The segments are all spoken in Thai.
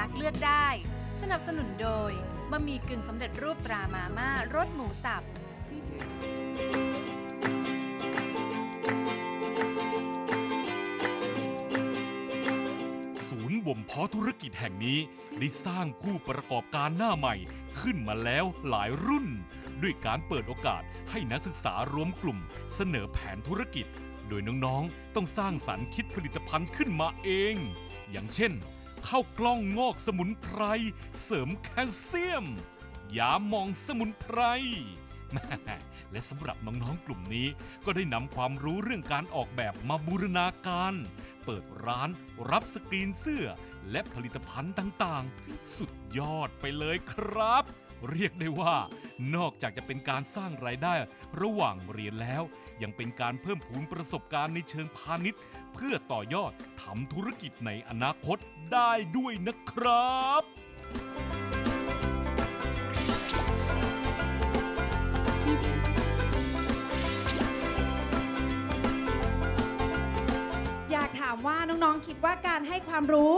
รักเลือกได้ สนับสนุนโดยบะหมี่กึ่งสำเร็จรูปตรามาม่ารสหมูสับ ศูนย์บ่มเพาะธุรกิจแห่งนี้ได้สร้างผู้ประกอบการหน้าใหม่ขึ้นมาแล้วหลายรุ่น ด้วยการเปิดโอกาสให้นักศึกษารวมกลุ่ม เสนอแผนธุรกิจ โดยน้องๆ ต้องสร้างสรรค์คิดผลิตภัณฑ์ขึ้นมาเอง อย่างเช่น ข้าวกล้องงอกสมุนไพร เสริมแคลเซียม ยามองสมุนไพรแม่และสำหรับน้องๆกลุ่มนี้ ก็ได้นำความรู้เรื่องการออกแบบมาบูรณาการ เปิดร้านรับสกรีนเสื้อ และผลิตภัณฑ์ต่างๆ สุดยอดไปเลยครับ เรียกได้ว่า นอกจากจะเป็นการสร้างรายได้ ระหว่างเรียนแล้ว ยังเป็นการเพิ่มพูนประสบการณ์ในเชิงพาณิชย์ เพื่อต่อยอดทำธุรกิจในอนาคตได้ด้วยนะครับ อยากถามว่าน้องๆคิดว่าการให้ความรู้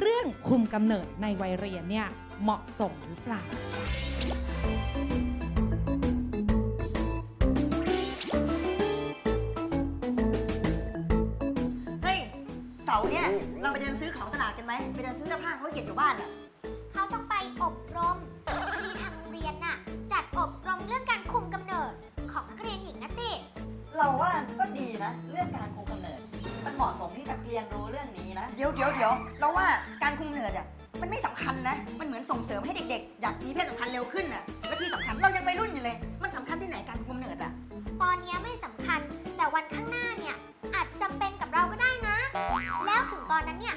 เรื่องคุมกำเนิดในวัยเรียนเนี่ยเหมาะสมหรือเปล่า เสาร์เนี่ย เราไปเดินซื้อของตลาดกันไหมไปเดินซื้อเสื้อผ้าเขาให้เก็บอยู่บ้านอะเขาต้องไปอบรมพอดีทางโรงเรียนน่ะ จัดอบรมเรื่องการคุมกำเนิดของนักเรียนหญิงนะสิ เราว่าก็ดีนะ เรื่องการคุมกำเนิด มันเหมาะสมที่จะเรียนรู้เรื่องนี้นะ เดี๋ยวเดี๋ยวเดี๋ยวเราว่าการคุมกำเนิดอะมันไม่สำคัญนะ มันเหมือนส่งเสริมให้เด็กๆ อยากมีเพศสัมพันธ์เร็วขึ้นอะและที่สำคัญเรายังไปรุ่นอยู่เลย มันสำคัญที่ไหนการคุมกำเนิดอะ ตอนเนี้ยไม่สำคัญ อนนั้นเนี่ย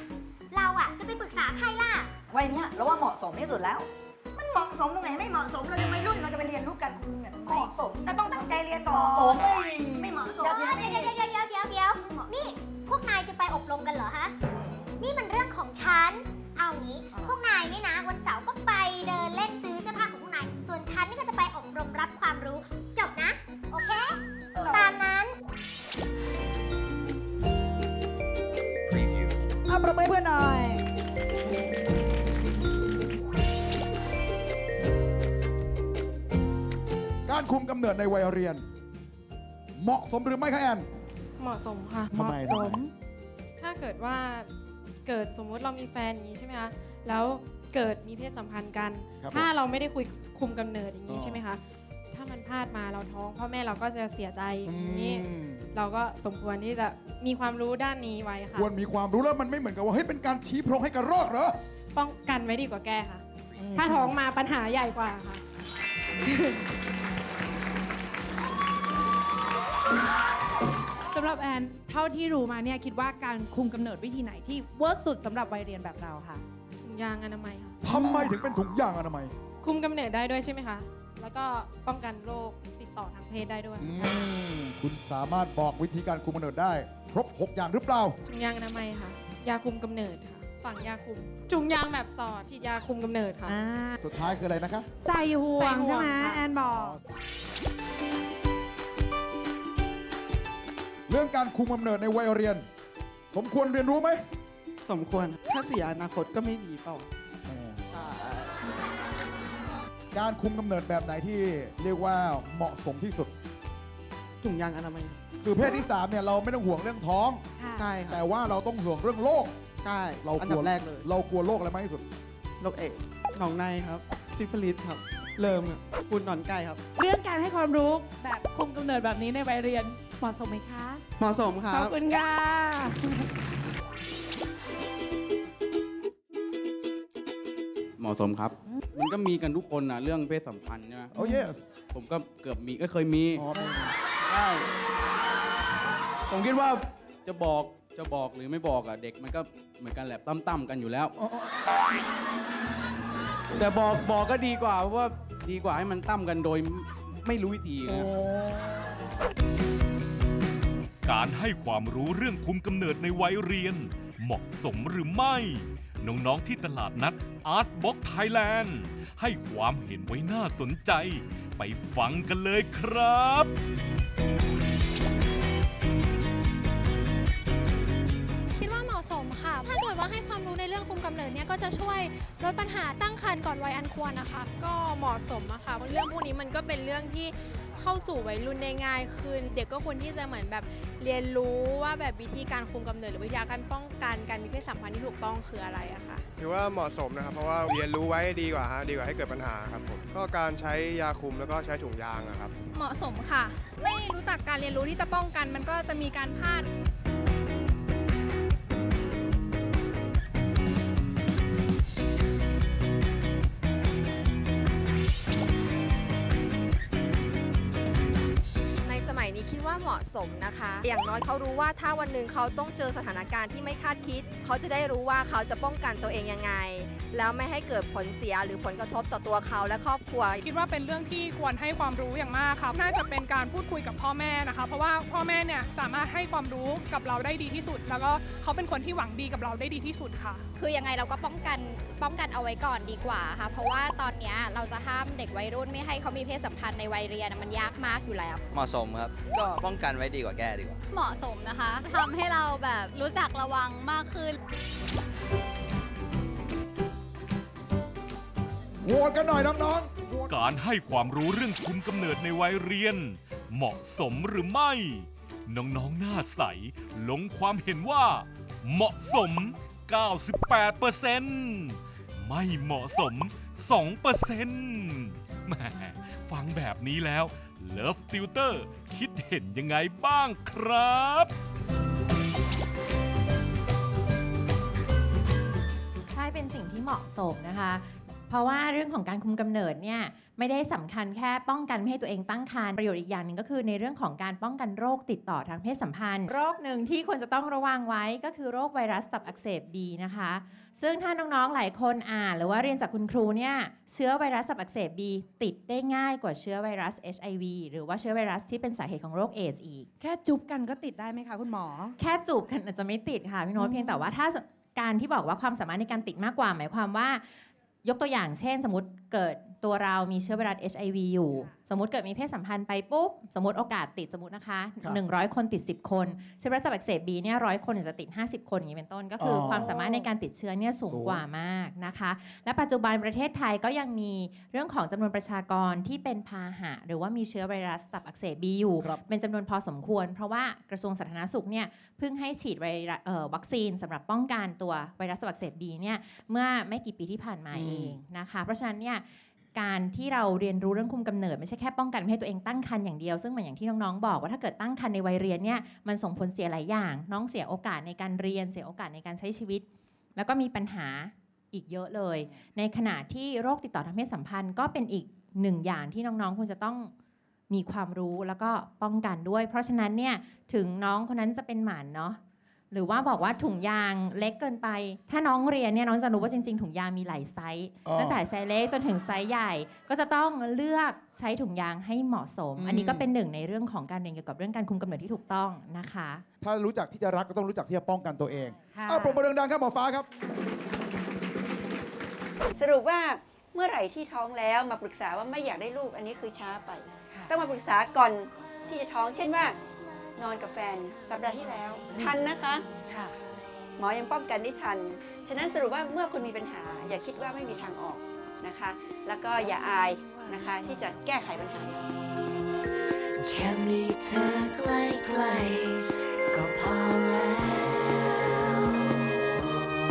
เราอะจะไปปรึกษาใครล่ะ วัยเนี้ยเราว่าเหมาะสมที่สุดแล้ว มันเหมาะสมตรงไหนไม่เหมาะสมเรายังไม่รุ่นเราจะไปเรียนรู้การคุมกำเนิดทำไมเหมาะสมเราต้องตั้งใจเรียนก่อนเหมาะสมไม่เหมาะสมเดี๋ยวเดี๋ยวเดี๋ยวเดี๋ยวเดี๋ยวเดี๋ยวนี่พวกนายจะไปอบรมกันเหรอฮะ เอาประมือเพื่อนหน่อยการคุมกำเนิดในวัยเรียน เหมาะสมหรือไม่คะแอน เหมาะสมค่ะ ทำไมเหมาะสมทำไมถ้าเกิดว่าเกิดสมมุติเรามีแฟนอย่างนี้ใช่ไหมคะ แล้วเกิดมีเพศสัมพันธ์กัน ครับถ้าเราไม่ได้คุยคุมกำเนิดอย่างอ๋นี้อ ใช่ไหมคะ ถ้ามันพลาดมาเราท้องพ่อแม่เราก็จะเสียใจอย่างนี้ อืม เราก็สมควรที่จะมีความรู้ด้านนี้ไว้ค่ะควรมีความรู้แล้วมันไม่เหมือนกับว่าเฮ้ยเป็นการชี้โพรงให้กระรอกเหรอป้องกันไว้ดีกว่าแก้ค่ะ ถ้าท้องมาปัญหาใหญ่กว่าค่ะ สำหรับแอนเท่าที่รู้มาเนี่ยคิดว่าการคุมกำเนิดวิธีไหนที่เวิร์กสุดสำหรับวัยเรียนแบบเราค่ะ ถุงยางอนามัยค่ะ ทำไมถึงเป็นถุงยางอนามัย คุมกำเนิดได้ด้วยใช่ไหมคะ แล้วก็ป้องกันโรคติดต่อทางเพศได้ด้วยอืมคุณสามารถบอกวิธีการคุมกำเนิดได้ ครบ 6 อย่างหรือเปล่า ถุงยางอนามัยค่ะ ยาคุมกำเนิดค่ะ ฝังยาคุมถุงยางแบบสอดฉีดยาคุมกำเนิดค่ะ อ่าสุดท้ายคืออะไรนะคะ ใส่ห่วใส่งห่วงใช่ไหมค่ะ แอนบอก เรื่องการคุมกำเนิดในวัยเรียน สมควรเรียนรู้ไหม สมควร ถ้าเสียอนาคตก็ไม่ดีเปล่าใช่ การคุมกำเนิดแบบไหนที่เรียกว่าเหมาะสมที่สุด ถุงยางอนามัยคือเพศที่3เนี่ยเราไม่ต้องห่วงเรื่องท้อง ค่ะใช่คแต่รับว่าเราต้องห่วงเรื่องโรคใช่เราอันกดัลัวบแรกเลยเรากลัวโรคอะไรมากที่สุด โรคเอดส์หนองในครับซิฟิลิสครับเริ่มครับปุ่นหนอนไก่ครับเรื่องการให้ความรู้แบบคุมกำเนิดแบบนี้ในวัยเรียนเหมาะสมไหมคะ เหมาะสมครัขอบบคุณค่ะเหมาะสมครับ มันก็มีกันทุกคนนะเรื่องเพศสัมพันธ์ใช่ไหม oh yes ผมก็เกือบมีก็เคยมีอ๋อไม่ใช่ผมคิดว่าจะบอกจะบอกหรือไม่บอกอะเด็กมันก็เหมือนกันแหละตั้มๆกันอยู่แล้ว แต่บอกบอกก็ดีกว่า เพราะว่าดีกว่าให้มันตั้มกันโดยไม่รู้วิธีนะการให้ความรู้เรื่องคุมกำเนิดในวัยเรียน เหมาะสมหรือไม่ น้องๆที่ตลาดนัด Art Box Thailand ให้ความเห็นไว้น่าสนใจ ไปฟังกันเลยครับ คิดว่าเหมาะสมค่ะ ถ้าเกิดแบบว่าให้ความรู้ในเรื่องคุมกำเนิดเนี่ยก็จะช่วยลดปัญหาตั้งครรภ์ก่อนวัยอันควรนะคะ ก็เหมาะสมอะค่ะเพราะเรื่องพวกนี้มันก็เป็นเรื่องที่ เข้าสู่วัยรุ่นได้ง่ายขึ้น เด็กก็ควรที่จะเหมือนแบบเรียนรู้ว่าแบบวิธีการคุมกำเนิดหรือวิธีการป้องกันการมีเพศสัมพันธ์ที่ถูกต้องคืออะไรอะค่ะถือว่าเหมาะสมนะครับ เพราะว่าเรียนรู้ไว้ดีกว่าฮะดีกว่าให้เกิดปัญหาครับผมก็การใช้ยาคุมแล้วก็ใช้ถุงยางอะครับ เหมาะสมค่ะ ไม่รู้จักการเรียนรู้ที่จะป้องกันมันก็จะมีการพลาด คิดว่าเหมาะสมนะคะ อย่างน้อยเขารู้ว่าถ้าวันหนึ่งเขาต้องเจอสถานการณ์ที่ไม่คาดคิด เขาจะได้รู้ว่าเขาจะป้องกันตัวเองยังไง แล้วไม่ให้เกิดผลเสียหรือผลกระทบต่อตัวเขาและครอบครัว คิดว่าเป็นเรื่องที่ควรให้ความรู้อย่างมากครับน่าจะเป็นการพูดคุยกับพ่อแม่นะคะ เพราะว่าพ่อแม่เนี่ยสามารถให้ความรู้กับเราได้ดีที่สุด แล้วก็เขาเป็นคนที่หวังดีกับเราได้ดีที่สุดค่ะ คือยังไงเราก็ป้องกันป้องกันเอาไว้ก่อนดีกว่าค่ะ เพราะว่าตอนเนี้ยเราจะห้ามเด็กวัยรุ่นไม่ให้เขามีเพศสัมพันธ์ในวัยเรียนอะมันยากมากอยู่แล้ว เหมาะสมครับ ก็ป้องกันไว้ดีกว่าแก้ดีกว่า เหมาะสมนะคะทำให้เราแบบรู้จักระวังมากขึ้นโหวตกันหน่อยน้องๆโหวตการให้ความรู้เรื่องคุมกำเนิดในวัยเรียน เหมาะสมหรือไม่ น้องๆหน้าใส ลงความเห็นว่า เหมาะสม 98%ไม่เหมาะสม 2%แหมฟังแบบนี้แล้ว Love Tutor คิดเห็นยังไงบ้างครับ เป็นสิ่งที่เหมาะสมนะคะ เพราะว่าเรื่องของการคุมกำเนิดเนี่ยไม่ได้สำคัญแค่ป้องกันไม่ให้ตัวเองตั้งครรภ์ประโยชน์อีกอย่างหนึ่งก็คือในเรื่องของการป้องกันโรคติดต่อทางเพศสัมพันธ์ โรคหนึ่งที่ควรจะต้องระวังไว้ก็คือโรคไวรัสตับอักเสบบีนะคะ ซึ่งถ้าน้องๆหลายคนอ่านหรือว่าเรียนจากคุณครูเนี่ยเชื้อไวรัสตับอักเสบบีติดได้ง่ายกว่าเชื้อไวรัส HIV หรือว่าเชื้อไวรัสที่เป็นสาเหตุของโรคเอดส์อีก แค่จุบกันก็ติดได้ไหมคะคุณหมอ แค่จูบกันอาจจะไม่ติดค่ะพี่โน้ตเพียงแต่ว่าถ้า การที่บอกว่าความสามารถในการติดมากกว่า หมายความว่า ยกตัวอย่างเช่น สมมติเกิด ตัวเรามีเชื้อไวรัส HIV อยู่ สมมติเกิดมีเพศสัมพันธ์ไปปุ๊บ สมมติโอกาสติดสมมตินะคะครับ100 คนติด 10 คนเชื้อไวรัสตับอักเสบบีเนี่ยร้อยคนอาจจะติด 50 คนอย่างนี้เป็นต้น ก็คือออความสามารถในการติดเชื้อเนี่ยสูงสูงกว่ามากนะคะ และปัจจุบันประเทศไทยก็ยังมีเรื่องของจำนวนประชากรที่เป็นพาหะ หรือว่ามีเชื้อไวรัสตับอักเสบบีอยู่ครับเป็นจำนวนพอสมควร เพราะว่ากระทรวงสาธารณสุขเนี่ยเพิ่งให้ฉีดไวรัสเอ่อวัคซีนสำหรับป้องกันตัวไวรัสตับอักเสบบีเนี่ยเมื่อไม่กี่ปีที่ผ่านมาอืมเองนะคะ เพราะฉะนั้นเนี่ย การที่เราเรียนรู้เรื่องคุมกำเนิดไม่ใช่แค่ป้องกันไม่ให้ตัวเองตั้งครรภ์อย่างเดียว ซึ่งเหมือนอย่างที่น้องๆบอกว่าถ้าเกิดตั้งครรภ์ในวัยเรียนเนี่ยมันส่งผลเสียหลายอย่าง น้องเสียโอกาสในการเรียนเสียโอกาสในการใช้ชีวิต แล้วก็มีปัญหาอีกเยอะเลย ในขณะที่โรคติดต่อทางเพศสัมพันธ์ก็เป็นอีกหนึ่งอย่างที่น้องๆควรจะต้องมีความรู้แล้วก็ป้องกันด้วย เพราะฉะนั้นเนี่ยถึงน้องคนนั้นจะเป็นหมันเนาะ หรือว่าบอกว่าถุงยางเล็กเกินไป ถ้าน้องเรียนเนี่ยน้องจะรู้ว่าจริงๆ ถุงยางมีหลายไซส์อ๋อตั้งแต่ไซส์เล็กจนถึงไซส์ใหญ่ ก็จะต้องเลือกใช้ถุงยางให้เหมาะสมอืมอันนี้ก็เป็นหนึ่งในเรื่องของการเรียนเกี่ยวกับเรื่องการคุมกำเนิดที่ถูกต้องนะคะ ถ้ารู้จักที่จะรักก็ต้องรู้จักที่จะป้องกันตัวเองค่ะอ้าวปรบมือดังๆครับหมอฟ้าครับ สรุปว่าเมื่อไหร่ที่ท้องแล้วมาปรึกษาว่าไม่อยากได้ลูกอันนี้คือช้าไป ต้องมาปรึกษาก่อนที่จะท้องเช่นว่า นอนกับแฟนสัปดาห์ที่แล้ว ทันนะคะหมอยังป้องกันได้ทัน ฉะนั้นสรุปว่าเมื่อคุณมีปัญหา อย่าคิดว่าไม่มีทางออกนะคะ แล้วก็อย่าอายนะคะที่จะแก้ไขปัญหาแค่มีเธอใกล้ๆก็พอแล้